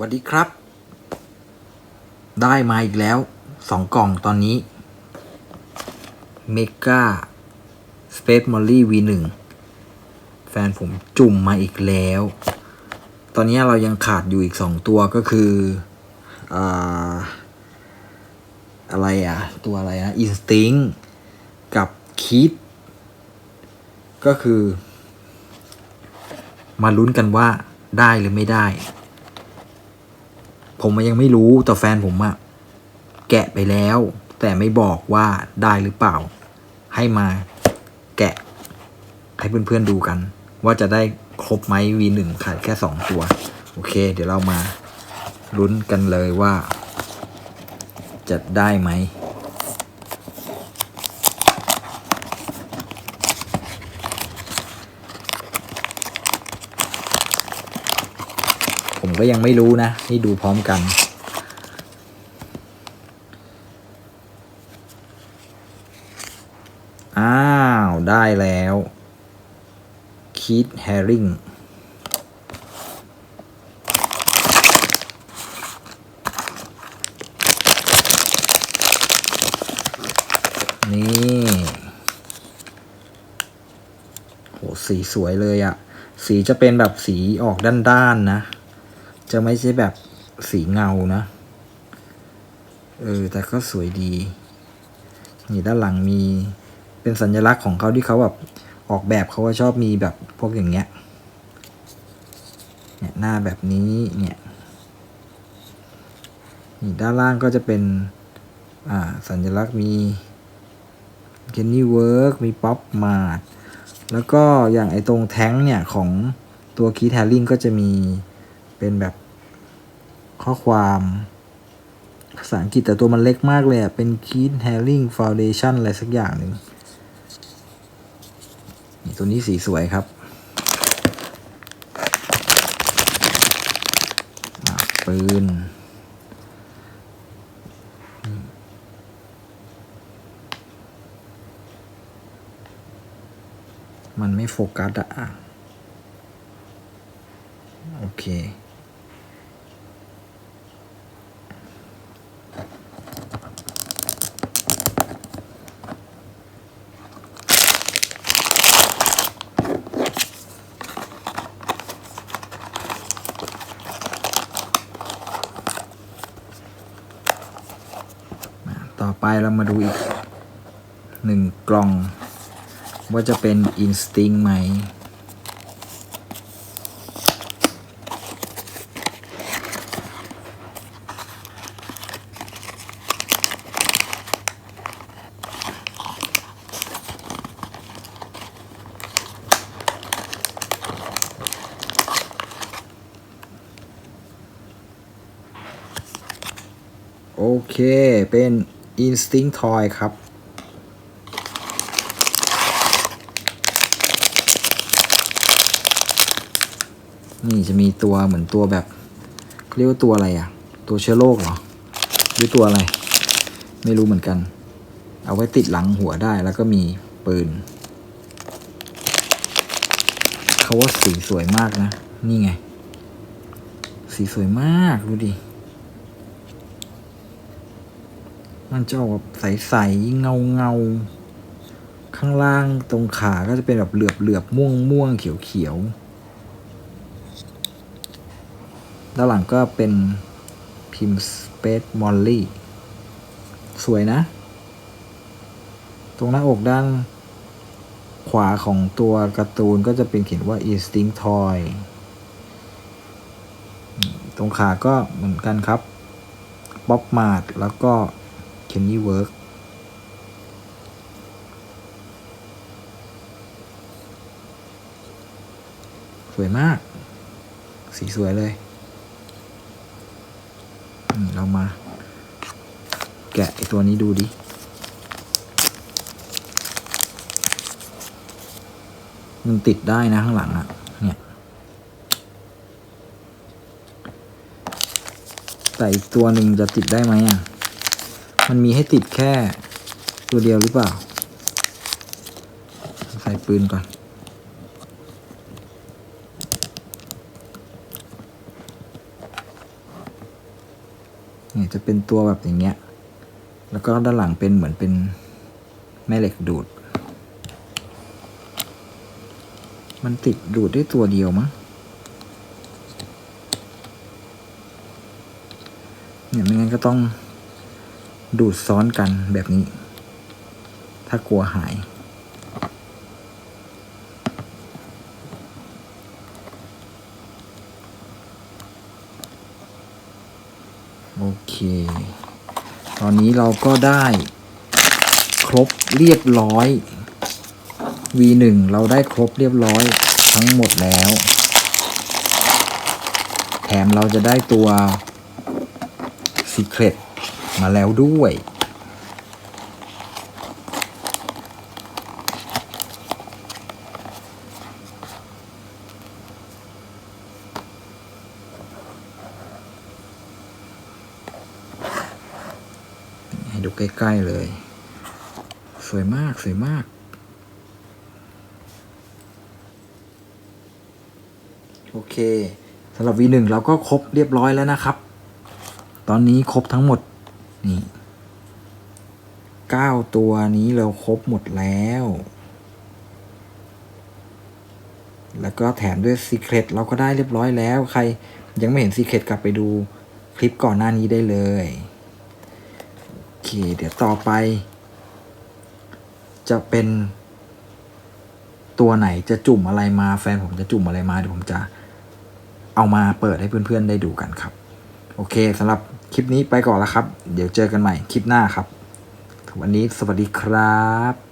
สวัสดีครับ ได้มาอีกแล้วสองกล่องตอนนี้ m e g a Space Molly V1 แฟนผมจุ่มมาอีกแล้ว ตอนนี้เรายังขาดอยู่อีกสองตัวก็คืออ่าอะไรอะ ตัวอะไรนะ Instinct กับ Kid ก็คือ มาลุ้นกันว่าได้หรือไม่ได้ ผมยังไม่รู้แต่แฟนผมอะแกะไปแล้ว แต่ไม่บอกว่าได้หรือเปล่า ให้มาแกะ ให้เพื่อนๆดูกัน ว่าจะได้ครบไหม V1 ขาดแค่สองตัว โอเค เดี๋ยวเรามาลุ้นกันเลยว่า จะได้ไหม ก็ยังไม่รู้นะ นี่ดูพร้อมกัน อ้าว ได้แล้วคีดแฮริงนี่โหสีสวยเลยอะสีจะเป็นแบบสีออกด้านๆนะ จะไม่ใช่แบบสีเงานะ เออ แต่ก็สวยดี นี่ด้านหลังมีเป็นสัญลักษณ์ของเขาที่เขาแบบออกแบบเขาก็ชอบมีแบบพวกอย่างเงี้ย เนี่ยหน้าแบบนี้เนี่ยนี่ด้านล่างก็จะเป็น อ่า สัญลักษณ์มีเ e นนี่เวิร์กมีป๊อปมาดแล้วก็อย่างไอตรงแท้งเนี่ย ของตัวคีแทลิงก็จะมี เป็นแบบข้อความภาษาอังกฤษแต่ตัวมันเล็กมากเลยอะเป็น Keith Haring Foundation อะไรสักอย่างหนึ่งนี่ตัวนี้สีสวยครับปืนมันไม่โฟกัสอะโอเค ต่อไปเรามาดูอีกหนึ่งกล่อง ว่าจะเป็น Instinct ไหม โอเค เป็น Instinct Toy ครับ นี่จะมีตัวเหมือนตัวแบบเรียกว่าตัวอะไรอะ่ะ ตัวเชื้อโรคเหรอ หรือตัวอะไร ไม่รู้เหมือนกัน เอาไว้ติดหลังหัวได้แล้วก็มีปืนเขาว่าสีสวยมากนะ นี่ไง สีสวยมาก ดูดิ มันจะออกแบบใสๆเงาเงาข้างล่างตรงขาก็จะเป็นแบบเหลือบเหลือบม่วงม่วงเขียวเขียวด้านหลังก็เป็นพิมพ์ Space Molly สวยนะ ตรงหน้าอกด้านขวาของตัวการ์ตูนก็จะเป็นเขียนว่า Instinct Toy ตรงขาก็เหมือนกันครับ ป๊อปมาดแล้วก็ เคนนี่เวิร์กสวยมาก สีสวยเลย นี่เรามา แกะไอตัวนี้ดูดิมันติดได้นะข้างหลังอะเนี่ยแต่อีกตัวหนึ่งจะติดได้ไหมอะ มันมีให้ติดแค่ตัวเดียวหรือเปล่า ใส่ปืนก่อนนเนี่ยจะเป็นตัวแบบอย่างเงี้ย แล้วก็ด้านหลังเป็นเหมือนเป็นแม่เหล็กดูด มันติดดูดได้ตัวเดียวมั้งเนี่ยไม่งั้นก็ต้อง ดูดซ้อนกันแบบนี้ ถ้ากลัวหาย โอเค ตอนนี้เราก็ได้ครบเรียบร้อย V1 เราได้ครบเรียบร้อยทั้งหมดแล้ว แถมเราจะได้ตัว Secret มาแล้วด้วย ให้ดูใกล้ ๆ เลย สวยมาก สวยมากโอเคสำหรับ V1 เราก็ครบเรียบร้อยแล้วนะครับ ตอนนี้ครบทั้งหมด นี่เก้าตัวนี้เราครบหมดแล้ว แล้วก็แถมด้วย Secret เราก็ได้เรียบร้อยแล้ว ใครยังไม่เห็น Secret กลับไปดูคลิปก่อนหน้านี้ได้เลย โอเค เดี๋ยวต่อไป จะเป็น ตัวไหนจะจุ่มอะไรมาแฟนผมจะจุ่มอะไรมาเดี๋ยวผมจะเอามาเปิดให้เพื่อนๆได้ดูกันครับ โอเคสำหรับ คลิปนี้ไปก่อนแล้วครับ เดี๋ยวเจอกันใหม่คลิปหน้าครับ วันนี้สวัสดีครับ